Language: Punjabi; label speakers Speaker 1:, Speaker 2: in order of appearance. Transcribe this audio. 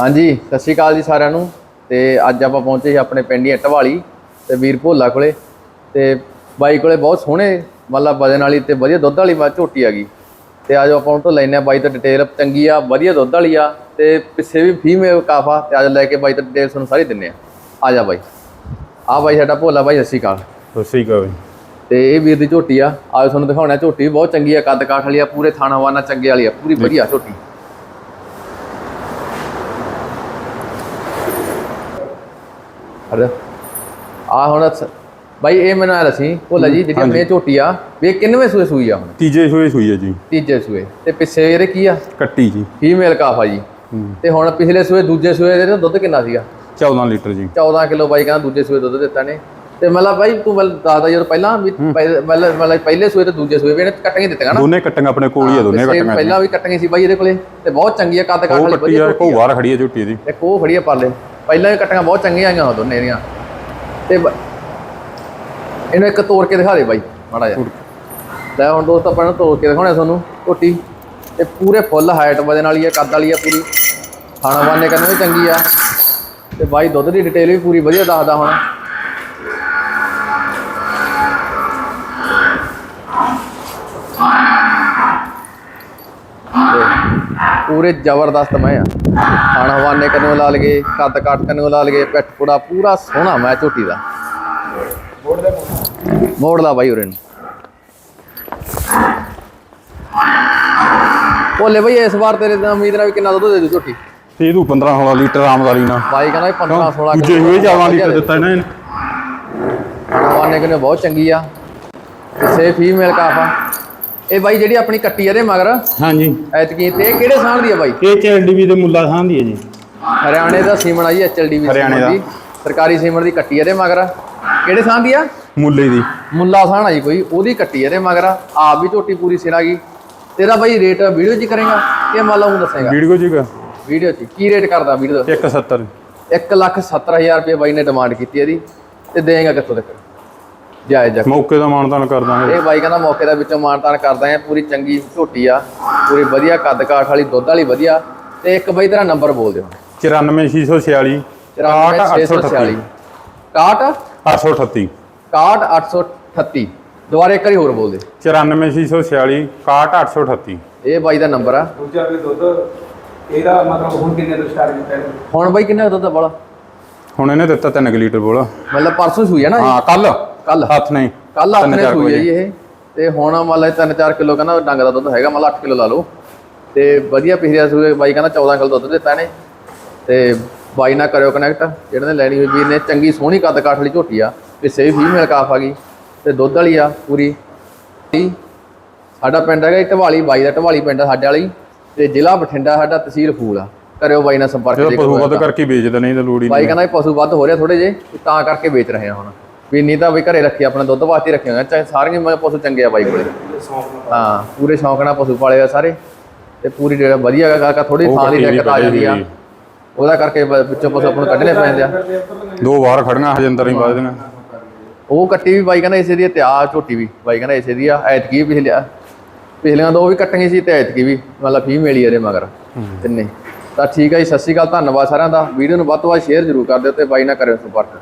Speaker 1: ਹਾਂਜੀ ਸਤਿ ਸ਼੍ਰੀ ਅਕਾਲ ਜੀ ਸਾਰਿਆਂ ਨੂੰ। ਤੇ ਅੱਜ ਆਪਾਂ ਪਹੁੰਚੇ ਸੀ ਆਪਣੇ ਪਿੰਡ ਹੀ ਢਵਾਲੀ ਤੇ ਵੀਰ ਭੋਲਾ ਕੋਲੇ। ਤੇ ਬਾਈ ਕੋਲੇ ਬਹੁਤ ਸੋਹਣੇ ਮਤਲਬ ਵਜਨ ਵਾਲੀ ਤੇ ਵਧੀਆ ਦੁੱਧ ਵਾਲੀ ਮੱਝ ਝੋਟੀ ਆ ਗਈ। ਤੇ ਅੱਜ ਆਪਾਂ ਉਹ ਤੋਂ ਲੈਨੇ ਆ ਬਾਈ ਤੋਂ ਡਿਟੇਲ ਚੰਗੀ ਆ ਵਧੀਆ ਦੁੱਧ ਵਾਲੀ ਆ ਤੇ ਪਿੱਛੇ ਵੀ ਫੀਮੇਲ ਕਾਫਾ ਤੇ ਅੱਜ ਲੈ ਕੇ ਬਾਈ ਤੋਂ ਡਿਟੇਲ ਤੁਹਾਨੂੰ ਸਾਰੀ ਦਿੰਨੇ ਆ ਆ ਜਾ ਬਾਈ। ਆ ਬਾਈ ਸਾਡਾ ਭੋਲਾ ਬਾਈ ਸਤਿ ਸ਼੍ਰੀ ਅਕਾਲ।
Speaker 2: ਸਤਿ ਸ੍ਰੀ ਅਕਾਲ ਜੀ।
Speaker 1: ਤੇ ਇਹ ਵੀਰ ਦੀ ਝੋਟੀ ਆ। ਆਜ ਤੁਹਾਨੂੰ ਦਿਖਾਉਣਾ ਝੋਟੀ ਵੀ ਬਹੁਤ ਚੰਗੀ ਆ ਕੱਦ ਕਾਠ ਵਾਲੀ ਆ ਪੂਰੇ ਥਾਣਾ ਵਾਨਾ ਚੰਗੇ ਵਾਲੀ ਆ ਪੂਰੀ ਵਧੀਆ ਝੋਟੀ। ਅਰੇ ਆ ਹੁਣ ਸ- ਬਾਈ ਇਹ ਮੈਨੂੰ ਐਂ ਦੱਸੀ ਭੋਲਾ ਜੀ ਜਿਹੜੀ ਆਪਣੀ ਝੋਟੀ ਆ ਵੀ ਕਿੰਨਵੇਂ ਸੂਏ ਸੂਈ ਆ ਹੁਣ?
Speaker 2: ਤੀਜੇ ਸੂਏ ਸੂਈ ਹੈ ਜੀ।
Speaker 1: ਤੀਜੇ ਸੂਏ। ਤੇ ਪਿੱਛੇ ਇਹਦੇ ਕੀ ਆ?
Speaker 2: ਕੱਟੀ ਜੀ।
Speaker 1: ਫੀਮੇਲ ਕਾਫ ਆ ਜੀ। ਤੇ ਹੁਣ ਪਿਛਲੇ ਸੂਏ ਦੂਜੇ ਸੂਏ ਦੇ ਦੁੱਧ ਕਿੰਨਾ ਸੀਗਾ?
Speaker 2: 14 ਲੀਟਰ ਜੀ।
Speaker 1: 14 ਕਿਲੋ ਬਾਈ ਕਹਿੰਦਾ ਦੂਜੇ ਸੂਏ ਦੁੱਧ ਦਿੱਤਾ ਨੇ। ਤੇ ਮਤਲਬ ਬਾਈ ਤੂੰ ਮਤਲਬ ਦੱਸਦਾ ਜਦੋਂ ਪਹਿਲਾਂ ਵੀ ਮਤਲਬ ਪਹਿਲੇ ਸੂਏ ਤੇ ਦੂਜੇ ਸੂਏ ਵੀ ਇਹਨੇ ਕੱਟੀਆਂ ਦਿੱਤੀਆਂ ਨਾ।
Speaker 2: ਦੋਨੇ ਕੱਟੀਆਂ ਆਪਣੇ ਕੋਲ ਹੀ ਆ ਦੋਨੇ ਕੱਟੀਆਂ
Speaker 1: ਪਹਿਲਾਂ ਵੀ ਕੱਟੀਆਂ ਸੀ ਬਾਈ ਇਹਦੇ ਕੋਲੇ। ਤੇ ਬਹੁਤ ਚੰਗੀ ਆ ਕੱਦ
Speaker 2: ਉਹ
Speaker 1: ਵਾਲੀ
Speaker 2: ਕੱਟੀ
Speaker 1: ਵਧੀਆ
Speaker 2: ਆ।
Speaker 1: ਝੋਟੀ
Speaker 2: ਕੋ ਬਾਹਰ ਖੜੀ ਹੈ ਝੁੱਟੀ ਦੀ
Speaker 1: ਇੱਕ ਉਹ ਖੜੀ ਆ ਪਰਲੇ ਪਹਿਲਾਂ ਵੀ ਕੱਟੀਆਂ ਬਹੁਤ ਚੰਗੀਆਂ ਆਈਆਂ ਉਹ ਦੋਨੇ ਇਹਦੀਆਂ। ਤੇ ਬ- ਇਹਨੂੰ ਇੱਕ ਤੋੜ ਕੇ ਦਿਖਾ ਦੇ ਬਾਈ ਮਾੜਾ ਜਿਹਾ। ਲੈ ਹੁਣ ਦੋਸਤ ਆਪਾਂ ਨੂੰ ਤੋੜ ਕੇ ਦਿਖਾਉਣਾ ਤੁਹਾਨੂੰ ਝੋਟੀ ਤੇ ਪੂਰੇ ਫੁੱਲ ਹਾਈਟ ਵਜਨ ਵਾਲੀ ਆ ਕੱਦ ਵਾਲੀ ਆ ਪੂਰੀ। ਖਾਣਾ ਬਾਨੇ ਕਰਨੇ ਵੀ ਚੰਗੀ ਆ। ਤੇ ਬਾਈ ਦੁੱਧ ਦੀ ਡਿਟੇਲ ਵੀ ਪੂਰੀ ਵਧੀਆ ਦੱਸਦਾ ਹੁਣ। ਪੂਰੇ ਜ਼ਬਰਦਸਤ ਮੈਂ ਆ। ਖਾਣ ਹਵਾਨੇ ਕੰਨੋਂ ਲਾ ਲਗੇ ਕੱਦ ਕਾਟ ਕੰਨੋਂ ਲਾ ਲਗੇ ਪਿੱਠ ਪੂੜਾ ਪੂਰਾ ਸੋਹਣਾ ਮੈਂ ਝੋਟੀ ਦਾ। ਮੋੜ ਲਾ ਬਾਈ ਉਰੇ ਨੂੰ। ਬੋਲੇ ਬਈ ਇਸ ਵਾਰ ਤੇਰੇ ਤਾਂ ਉਮੀਦ ਨਾਲ ਵੀ ਕਿੰਨਾ ਦੁੱਧ ਦੇ ਦੂ ਝੋਟੀ?
Speaker 2: ਤੇ ਇਹਨੂੰ 15 16 ਲੀਟਰ ਆਮਦਾਰੀ ਨਾਲ
Speaker 1: ਬਾਈ ਕਹਿੰਦਾ 15 16
Speaker 2: ਦੂਜੇ ਸੂਏ 14 ਲੀਟਰ ਦਿੱਤਾ ਇਹਨਾਂ ਨੇ।
Speaker 1: ਹਵਾਨੇ ਕੰਨੋਂ ਬਹੁਤ ਚੰਗੀ ਆ। ਸੇ ਫੀਮੇਲ ਕਾਫਾ ਇਹ ਬਾਈ ਜਿਹੜੀ ਆਪਣੀ ਕੱਟੀ ਆ ਇਹਦੇ ਮਗਰ?
Speaker 2: ਹਾਂਜੀ।
Speaker 1: ਐਤਕੀ ਤੇ ਇਹ ਕਿਹੜੇ ਸਾਲ ਦੀ ਆ ਬਾਈ?
Speaker 2: ਇਹ ਚੈਲਡੀਵੀ ਦੇ ਮੁੱਲਾ ਥਾਂ ਦੀ ਹੈ ਜੀ।
Speaker 1: ਹਰਿਆਣੇ ਦਾ ਸੀਮਨ ਆ ਜੀ ਐਚਐਲਡੀ ਵੀ
Speaker 2: ਹਰਿਆਣੇ ਦਾ।
Speaker 1: ਸਰਕਾਰੀ ਸੀਮਨ ਦੀ ਕੱਟੀ ਇਹਦੇ ਮਗਰ। ਕਿਹੜੇ ਸਾਲ ਦੀ ਆ?
Speaker 2: ਮੁੱਲੇ ਦੀ।
Speaker 1: ਮੁੱਲਾ ਸਾਨ ਆ ਜੀ ਕੋਈ ਉਹਦੀ ਕੱਟੀ ਇਹਦੇ ਮਗਰ। ਆਪ ਵੀ ਝੋਟੀ ਪੂਰੀ ਸਿਰਾ ਗਈ। ਤੇਰਾ ਬਾਈ ਰੇਟ ਵੀਡੀਓ 'ਚ ਕਰੇਗਾ ਕਿ ਮੰਨ ਲਾ ਉਹ ਦੱਸੇਗਾ?
Speaker 2: ਵੀਡੀਓ ਜੀਗਾ
Speaker 1: ਵੀਡੀਓ 'ਚ ਕੀ ਰੇਟ ਕਰਦਾ ਵੀਡੀਓ? ਦਾ
Speaker 2: 170
Speaker 1: 1 ਲੱਖ 70000 ਰੁਪਏ ਬਾਈ ਨੇ ਡਿਮਾਂਡ ਕੀਤੀ ਇਹਦੀ। ਤੇ ਦੇਗਾ ਕਿੱਥੋਂ ਤੱਕ? ਜਾਇਜ਼ ਜਾ।
Speaker 2: ਮੌਕੇ ਦਾ ਮਾਨਤਾਨ ਕਰ ਦਾਂਗੇ।
Speaker 1: ਇਹ ਬਾਈ ਕਹਿੰਦਾ ਮੌਕੇ ਦਾ ਵਿੱਚੋਂ ਮਾਨਤਾਨ ਕਰਦਾ ਆ ਪੂਰੀ ਚੰਗੀ ਝੋਟੀ ਆ ਪੂਰੀ ਵਧੀਆ ਕੱਦ ਕਾਠ ਵਾਲੀ ਦੁੱਧ ਵਾਲੀ ਵਧੀਆ। ਤੇ ਇੱਕ ਬਾਈ ਤੇਰਾ ਨੰਬਰ ਬੋਲ ਦਿਓ।
Speaker 2: 94646
Speaker 1: 94646 61
Speaker 2: 838
Speaker 1: 61 838 ਦੁਬਾਰਾ ਇੱਕ ਵਾਰੀ ਹੋਰ ਬੋਲ ਦੇ।
Speaker 2: 94646 61 838
Speaker 1: ਇਹ ਬਾਈ ਦਾ ਨੰਬਰ ਆ।
Speaker 3: ਦੂਜਾ ਵੀ ਦੁੱਧ ਇਹਦਾ ਮਤਲਬ ਹੁਣ ਕਿੰਨੇ ਤੋਂ ਸਟਾਰਟ ਕੀਤਾ ਹੈ
Speaker 1: ਹੁਣ ਬਾਈ ਕਿੰਨਾ ਦੁੱਧ ਵਾਲਾ
Speaker 2: ਹੁਣ ਇਹਨੇ ਦਿੱਤਾ 3 ਲੀਟਰ ਬੋਲਾ।
Speaker 1: ਮਤਲਬ ਪਰਸੋਂ ਸੂਈ ਆ ਨਾ
Speaker 2: ਹਾਂ ਕੱਲ
Speaker 1: ਕੱਲ।
Speaker 2: ਹੱਥ ਨਹੀਂ।
Speaker 1: ਕੱਲ ਆਪਣੇ
Speaker 2: ਚਾਰ
Speaker 1: ਸੂਈ ਹੈ। ਜੀ ਇਹ। ਤੇ ਹੁਣ ਮਤਲਬ 3-4 ਕਿਲੋ ਕਹਿੰਦਾ ਡੰਗ ਦਾ ਦੁੱਧ ਹੈਗਾ ਮਤਲਬ 8 ਕਿਲੋ ਲਾ ਲਓ। ਤੇ ਵਧੀਆ ਪਿਛਲੇ ਸੂਏ ਬਾਈ ਕਹਿੰਦਾ 14 ਕਿਲੋ ਦੁੱਧ ਦਿੱਤਾ ਨੇ ਤੇ ਬਾਈ ਨਾਲ ਕਰਿਓ ਕਨੈਕਟ ਜਿਹੜੇ ਨੇ ਲੈਣੀ ਹੋਈ ਵੀਰ ਨੇ ਚੰਗੀ ਸੋਹਣੀ ਕੱਦ ਕਾਠ ਵਾਲੀ ਝੋਟੀ ਆ। ਤੇ ਸਹੀ ਫੀਮੇਲ ਕਾਫ ਆ ਗਈ। ਤੇ ਦੁੱਧ ਵਾਲੀ ਆ ਪੂਰੀ। ਸਾਡਾ ਪਿੰਡ ਹੈਗਾ ਢਵਾਲੀ ਬਾਈ ਦਾ ਢਵਾਲੀ ਪਿੰਡ ਸਾਡੇ ਵਾਲੀ। ਤੇ ਜ਼ਿਲ੍ਹਾ ਬਠਿੰਡਾ ਸਾਡਾ ਤਹਿਸੀਲ ਫੂਲ ਆ। ਕਰਿਓ ਬਾਈ ਨਾਲ ਸੰਪਰਕ ਜੇ
Speaker 2: ਪਸ਼ੂ ਵੱਧ ਕਰਕੇ ਵੇਚਦਾ ਨਹੀਂ ਤਾਂ ਲੋੜ ਹੀ
Speaker 1: ਬਾਈ
Speaker 2: ਨਹੀਂ
Speaker 1: ਕਹਿੰਦਾ ਵੀ ਪਸ਼ੂ ਵੱਧ ਹੋ ਰਿਹਾ ਥੋੜੇ ਜੇ ਤਾਂ ਕਰਕੇ ਵੇਚ ਰਹੇ ਆ ਹੁਣ। ਵੀ ਨਹੀਂ ਤਾਂ ਵੀ ਘਰੇ ਰੱਖੀ ਆਪਣੇ ਦੁੱਧ ਵਾਸਤੇ ਰੱਖੇ ਹੋਏ ਆ ਚਾਹੇ ਸਾਰੀਆਂ ਮੈਂ ਪਸ਼ੂ ਚੰਗੇ ਆ ਬਾਈ ਕੋਲੇ। ਹਾਂ ਪੂਰੇ ਸ਼ੌਂਕ ਨਾਲ ਪਸ਼ੂ ਪਾਲੇ ਆ ਸਾਰੇ। ਤੇ ਪੂਰੀ ਜਿਹੜਾ ਵਧੀਆ ਕਰਕੇ ਥੋੜੀ
Speaker 2: ਉਹ
Speaker 1: ਥਾਂ ਦੀ ਦਿੱਕਤ ਆ ਜਾਂਦੀ ਆ। ਉਹਦਾ ਕਰਕੇ ਵਿੱਚੋਂ ਪਸ਼ੂ ਆਪਾਂ ਨੂੰ ਕੱਢਣੇ ਪੈਂਦੇ ਆ।
Speaker 2: ਦੋ ਵਾਰ ਖੜੀਆਂ ਹਜੇ ਅੰਦਰ ਹੀ ਵੱਧ ਦੀਆਂ
Speaker 1: ਉਹ ਕੱਟੀ ਵੀ ਬਾਈ ਕਹਿੰਦਾ ਇਸੇ ਦੀ ਆ ਤੇ ਆ ਝੋਟੀ ਵੀ ਬਾਈ ਕਹਿੰਦਾ ਇਸੇ ਦੀ ਆ ਐਤਕੀ ਵੀ ਪਿਛਲੇ ਪਿਛਲੀਆਂ ਦੋ ਵੀ ਕੱਟੀਆਂ ਸੀ ਤੇ ਐਤਕੀ ਵੀ ਮਤਲਬ ਫੀ ਮਿਲੀ ਇਹਦੇ ਮਗਰ ਤਿੰਨੇ। ਤਾਂ ਠੀਕ ਹੈ ਜੀ ਸਤਿ ਸ਼੍ਰੀ ਅਕਾਲ ਧੰਨਵਾਦ ਸਾਰਿਆਂ ਦਾ। ਵੀਡੀਓ ਨੂੰ ਵੱਧ ਤੋਂ ਵੱਧ ਸ਼ੇਅਰ ਜ਼ਰੂਰ ਕਰ ਦਿਓ ਤੇ ਬਾਈ ਨਾਲ ਕਰਿਓ ਸੰਪਰਕ